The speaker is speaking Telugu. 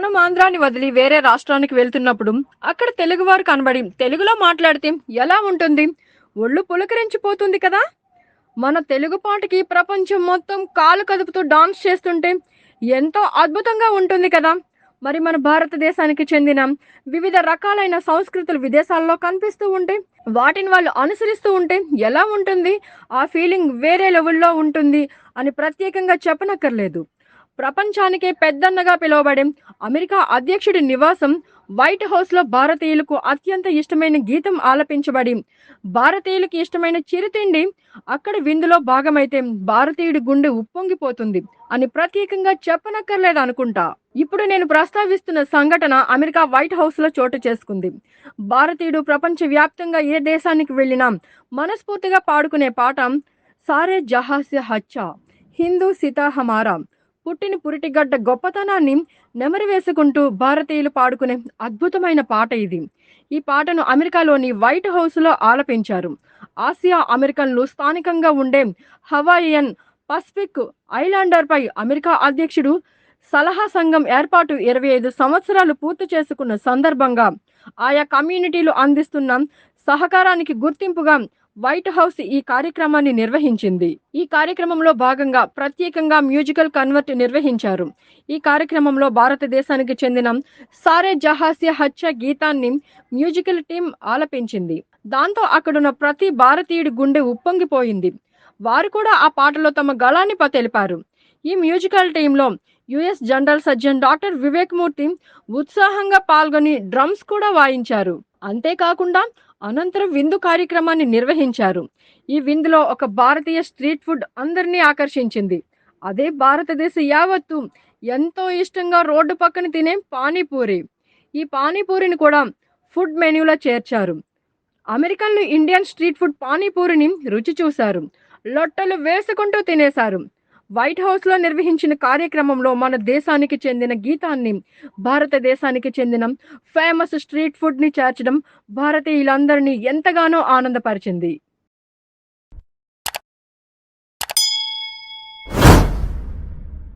మనం ఆంధ్రాని వదిలి వేరే రాష్ట్రానికి వెళ్తున్నప్పుడు అక్కడ తెలుగువారు కనబడి తెలుగులో మాట్లాడితే ఎలా ఉంటుంది? ఒళ్ళు పులకరించిపోతుంది కదా? మన తెలుగు పాటకి ప్రపంచం మొత్తం కాలు కదుపుతూ డాన్స్ చేస్తుంటే ఎంతో అద్భుతంగా ఉంటుంది కదా? మరి మన భారతదేశానికి చెందిన వివిధ రకాలైన సంస్కృతులు విదేశాల్లో కనిపిస్తూ ఉంటే వాటిని వాళ్ళు అనుసరిస్తూ ఉంటే ఎలా ఉంటుంది? ఆ ఫీలింగ్ వేరే లెవెల్లో ఉంటుంది అని ప్రత్యేకంగా చెప్పనక్కర్లేదు. ప్రపంచానికే పెద్దన్నగా పిలువబడే అమెరికా అధ్యక్షుడి నివాసం వైట్ హౌస్లో భారతీయులకు అత్యంత ఇష్టమైన గీతం ఆలపించబడి భారతీయులకు ఇష్టమైన చిరుతిండి అక్కడ విందులో భాగమైతే భారతీయుడి గుండె ఉప్పొంగిపోతుంది అని ప్రత్యేకంగా చెప్పనక్కర్లేదు అనుకుంటా. ఇప్పుడు నేను ప్రస్తావిస్తున్న సంఘటన అమెరికా వైట్ హౌస్లో చోటు చేసుకుంది. భారతీయుడు ప్రపంచ వ్యాప్తంగా ఏ దేశానికి వెళ్ళినా మనస్ఫూర్తిగా పాడుకునే పాట సారే జహాస్య హచ్చా హిందూ సితా హమారా పుట్టిన పురిటిగడ్డ గొప్పతనాన్ని నెమరు వేసుకుంటూ భారతీయులు పాడుకునే అద్భుతమైన పాట ఇది. ఈ పాటను అమెరికాలోని వైట్ హౌస్లో ఆలపించారు. ఆసియా అమెరికన్లు స్థానికంగా ఉండే హవాయియన్ పసిఫిక్ ఐలాండర్పై అమెరికా అధ్యక్షుడు సలహా సంఘం ఏర్పాటు ఇరవై ఐదు సంవత్సరాలు పూర్తి చేసుకున్న సందర్భంగా ఆయా కమ్యూనిటీలు అందిస్తున్న సహకారానికి గుర్తింపుగా వైట్ హౌస్ ఈ కార్యక్రమాన్ని నిర్వహించింది. ఈ కార్యక్రమంలో భాగంగా ప్రత్యేకంగా మ్యూజికల్ కన్వర్ట్ నిర్వహించారు. ఈ కార్యక్రమంలో భారతదేశానికి చెందిన సారే జహాస్య హత్య గీతాన్ని మ్యూజికల్ టీం ఆలపించింది. దాంతో అక్కడున్న ప్రతి భారతీయుడి గుండె ఉప్పొంగిపోయింది. వారు కూడా ఆ పాటలో తమ గళాన్ని తెలిపారు ఈ మ్యూజికల్ టీంలో US general surgeon doctor Vivek Murthy ఉత్సాహంగా పాల్గొని డ్రమ్స్ కూడా వాయించారు. అంతేకాకుండా అనంతరం విందు కార్యక్రమాన్ని నిర్వహించారు. ఈ విందులో ఒక భారతీయ స్ట్రీట్ ఫుడ్ అందరినీ ఆకర్షించింది. అదే భారతదేశ యావత్తు ఎంతో ఇష్టంగా రోడ్డు పక్కన తినే పానీపూరి. ఈ పానీపూరిని కూడా ఫుడ్ మెన్యూలో చేర్చారు. అమెరికన్లు ఇండియన్ స్ట్రీట్ ఫుడ్ పానీపూరిని రుచి చూశారు. లొట్టలు వేసుకుంటూ తినేశారు. వైట్ హౌస్లో నిర్వహించిన కార్యక్రమంలో మన దేశానికి చెందిన గీతాన్ని భారతదేశానికి చెందిన ఫేమస్ స్ట్రీట్ ఫుడ్ని చేర్చడం భారతీయులందరినీ ఎంతగానో ఆనందపరిచింది.